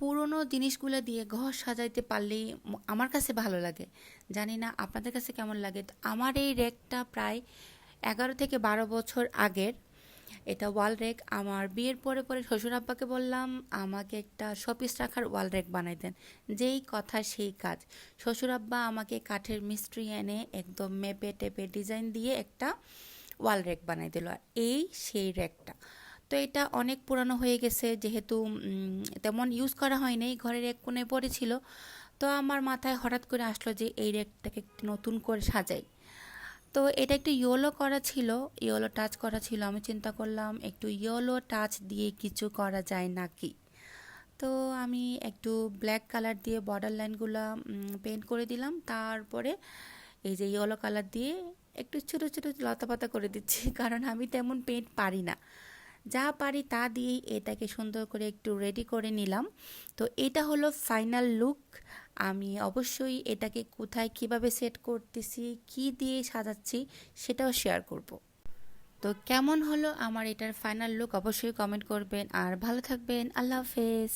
পুরনো জিনিসগুলো দিয়ে ঘর সাজাইতে পারলেই আমার কাছে ভালো লাগে। জানি না আপনাদের কাছে কেমন লাগে। আমার এই রেকটা প্রায় এগারো থেকে বারো বছর আগের। এটা ওয়াল রেক। আমার বিয়ের পরে পরে শ্বশুর আব্বাকে বললাম, আমাকে একটা শপিস রাখার ওয়াল রেক বানাই দেন। যেই কথা, সেই কাজ। শ্বশুর আব্বা আমাকে কাঠের মিস্ত্রি এনে একদম মেপে টেপে ডিজাইন দিয়ে একটা ওয়াল রেক বানাই দিল। আর এই সেই রেকটা। তো এটা অনেক পুরানো হয়ে গেছে, যেহেতু তেমন ইউজ করা হয়নি, ঘরের এক কোণে পড়েছিল। তো আমার মাথায় হঠাৎ করে আসলো যে এই রেকটাকে একটু নতুন করে সাজাই। তো এটা একটু ইয়েলো করা ছিল ইয়েলো টাচ করা ছিল। আমি চিন্তা করলাম, একটু ইয়েলো টাচ দিয়ে কিছু করা যায় নাকি? তো আমি একটু ব্ল্যাক কালার দিয়ে বর্ডার লাইনগুলো পেন্ট করে দিলাম। তারপরে এই যে ইয়েলো কালার দিয়ে একটু ছোটো ছোটো লতাপাতা করে দিচ্ছি। কারণ আমি তেমন পেন্ট পারি না। যা পারি তা দিয়েই এটাকে সুন্দর করে একটু রেডি করে নিলাম। তো এটা হলো ফাইনাল লুক আমি অবশ্যই এটাকে কোথায় কীভাবে সেট করতেছি, কি দিয়ে সাজাচ্ছি সেটাও শেয়ার করব। তো কেমন হলো আমার এটার ফাইনাল লুক অবশ্যই কমেন্ট করবেন। আর ভালো থাকবেন। আল্লাহ হাফেজ।